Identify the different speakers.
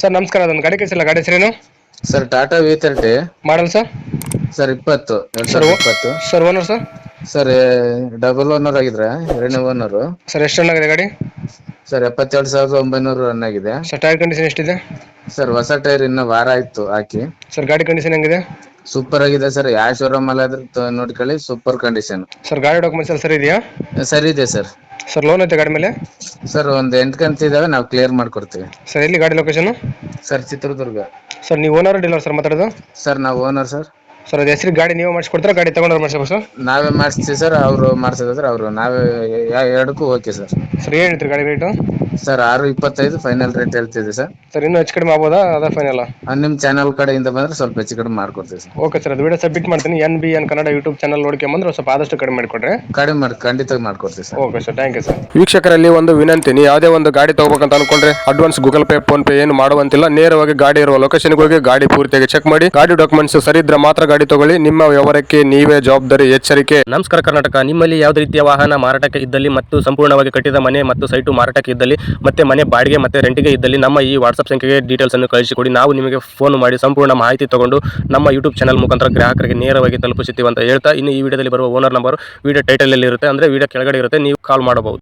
Speaker 1: Sir ನಮಸ್ಕಾರ. ಅದೊಂದು ಗಾಡಿ ಕಳಿಸಿಲ್ಲ. ಗಾಡಿ ಹೆಸರೇನು?
Speaker 2: Sir Tata V thirty.
Speaker 1: Model sir?
Speaker 2: Sir ಇಪ್ಪತ್ತು. ಎರಡ್
Speaker 1: ಸರ್
Speaker 2: ಸಾವಿರದ ಇಪ್ಪತ್ತು.
Speaker 1: Sir owner sir?
Speaker 2: Sir double owner ಆಗಿದ್ರೆ ಎರಡನೇ ಓನರ್.
Speaker 1: ಸರ್ ಎಷ್ಟು ರನ್ ಆಗಿದೆ ಗಾಡಿ?
Speaker 2: ಸರ್ ಎಪ್ಪತ್ತೆರಡು ಸಾವಿರದ ಒಂಬೈನೂರು ರನ್ ಆಗಿದೆ.
Speaker 1: ಸರ್ ಟೈರ್ ಕಂಡೀಷನ್ ಎಷ್ಟಿದೆ?
Speaker 2: ಸರ್ ಹೊಸ ಟೈರ್ ಇನ್ನು ವಾರ ಆಯ್ತು ಹಾಕಿ.
Speaker 1: ಸರ್ ಗಾಡಿ ಕಂಡೀಷನ್ ಹೆಂಗಿದೆ?
Speaker 2: ಸೂಪರ್ ಆಗಿದೆ ಸರ್. ಯಾವ ಶೋರೂಮ್ ಅಲ್ಲಿ ಆದ್ರೂ ತ- ನೋಡ್ಕೊಳ್ಳಿ ಸೂಪರ್ ಕಂಡೀಷನ್.
Speaker 1: ಸರ್ ಗಾಡಿ ಡಾಕ್ಯುಮೆಂಟ್ಸ್ ಎಲ್ಲ ಸರಿ ಇದೆಯಾ?
Speaker 2: ಸರಿ ಇದೆ ಸರ್.
Speaker 1: ಸರ್ ಲೋನ್ ಐತೆ ಗಾಡಿ ಮೇಲೆ?
Speaker 2: ಸರ್ ಒಂದು ಎಂಟು ಇದಾವೆ ನಾವು ಕ್ಲಿಯರ್ ಮಾಡ್ಕೊಡ್ತೀವಿ.
Speaker 1: ಸರ್ ಎಲ್ಲಿ ಗಾಡಿ ಲೊಕೇಶನ್
Speaker 2: ಸರ್ ಚಿತ್ರದುರ್ಗ.
Speaker 1: ಸರ್ ನೀವು ಓನರ್ ಡೀಲರ್ ಸರ್ ಮಾತಾಡೋದು?
Speaker 2: ಸರ್ ನಾವು ಓನರ್ ಸರ್
Speaker 1: ಸರ್ ಅದು ಹೆಸರು ಗಾಡಿ ನೀವು ಮಾಡಿಸ್ಕೊಡ್ತೀರಾ ಗಾಡಿ ತಗೊಂಡ್ರೆ ಮಾಡಿಸ್ಬೇಕು ಸರ್?
Speaker 2: ನಾವೇ ಮಾಡಿಸ್ತೀವಿ ಸರ್ ಅವರು ಮಾಡ್ಸೋದಾದ್ರೆ ಅವರು ನಾವೇ ಯಾ- ಎರಡಕ್ಕೂ ಓಕೆ ಸರ್.
Speaker 1: ಸರ್ ಏನು ಹೇಳ್ತೀರಿ ಗಾಡಿ ರೇಟು?
Speaker 2: ಸರ್ ಆರು ಇಪ್ಪತ್ತೈದು ಫೈನಲ್ ರೇಟ್ ಹೇಳ್ತಿದ್ವಿ ಸರ್.
Speaker 1: ಸರ್ ಇನ್ನೂ ಹೆಚ್ಚು ಕಡಿಮೆ ಆಗ್ಬೋದಾ ಅದ ಫೈನಲ್?
Speaker 2: ನಿಮ್ಮ ನಿಮ್ ಚಾನಲ್ ಕಡೆಯಿಂದ ಬಂದ್ರೆ ಸ್ವಲ್ಪ ಹೆಚ್ಚು ಕಡಿಮೆ ಮಾಡ್ಕೊಡ್ತೀವಿ ಸರ್.
Speaker 1: ಓಕೆ ಸರ್ ಅದು ವಿಡಿಯೋ ಸಬ್ಮಿಟ್ ಮಾಡ್ತೀನಿ. N B N Kannada YouTube channel ನೋಡ್ಕೊಂಬಂದ್ರೆ ಸ್ವಲ್ಪ ಆದಷ್ಟು ಕಡಿಮೆ ಮಾಡಿಕೊಡ್ರಿ.
Speaker 2: ಕಡಿಮೆ ಮಾಡಿ ಖಂಡಿತ ಮಾಡ್ಕೊಡ್ತೀವಿ sir.
Speaker 1: Okay sir thank you sir. ವೀಕ್ಷಕರಲ್ಲಿ ಒಂದು ವಿನಂತಿ ನೀವು ಯಾವುದೇ ಒಂದು ಗಾಡಿ ತಗೋಬೇಕಂತ ಅನ್ಕೊಂಡ್ರೆ advance Google Pay PhonePe ಏನು ಮಾಡುವಂತಿಲ್ಲ. ನೇರವಾಗಿ ಗಾಡಿ ಇರುವ ಲೊಕೇಶನ್ಗೆ ಹೋಗಿ ಗಾಡಿ ಪೂರ್ತಿಯಾಗಿ ಚೆಕ್ ಮಾಡಿ. ಗಾಡಿ ಡಾಕ್ಯುಮೆಂಟ್ಸ್ ಸರಿ ಇದ್ರೆ ಮಾತ್ರ ಗಾಡಿ ತಗೊಳ್ಳಿ. ನಿಮ್ಮ ವ್ಯವಹಾರಕ್ಕೆ ನೀವೇ ಜವಾಬ್ದಾರಿ, ಎಚ್ಚರಿಕೆ.
Speaker 3: ನಮಸ್ಕಾರ ಕರ್ನಾಟಕ. ನಿಮ್ಮಲ್ಲಿ ಯಾವುದೇ ರೀತಿಯ ವಾಹನ ಮಾರಾಟಕ್ಕೆ ಇದ್ದಲ್ಲಿ ಮತ್ತು ಸಂಪೂರ್ಣವಾಗಿ ಕಟ್ಟಿದ ಮನೆ ಮತ್ತು ಸೈಟು ಮಾರಾಟಕ್ಕೆ ಇದ್ದಲ್ಲಿ ಮತ್ತೆ ಮನೆ ಬಾಡಿಗೆ ಮತ್ತೆ ರೆಂಟಿಗೆ ಇದ್ದಲ್ಲಿ ನಮ್ಮ ಈ ವಾಟ್ಸ್ಆಪ್ ಸಂಖ್ಯೆಗೆ ಡೀಟೇಲ್ಸ್ ಅನ್ನು ಕಳಿಸಿಕೊಡಿ. ನಾವು ನಿಮಗೆ ಫೋನ್ ಮಾಡಿ ಸಂಪೂರ್ಣ ಮಾಹಿತಿ ತಗೊಂಡು ನಮ್ಮ ಯೂಟ್ಯೂಬ್ ಚಾನಲ್ ಮುಖಾಂತರ ಗ್ರಾಹಕರಿಗೆ ನೇರವಾಗಿ ತಲುಪಿಸುತ್ತೀವಿ ಅಂತ ಹೇಳ್ತಾ ಇನ್ನು ಈ ವಿಡಿಯೋದಲ್ಲಿ ಬರುವ ಓನರ್ ನಂಬರ್ ವಿಡಿಯೋ ಟೈಟಲ್ ಅಲ್ಲಿ ಇರುತ್ತೆ ಅಂದ್ರೆ ವಿಡಿಯೋ ಕೆಳಗಡೆ ಇರುತ್ತೆ. ನೀವು ಕಾಲ್ ಮಾಡಬಹುದು.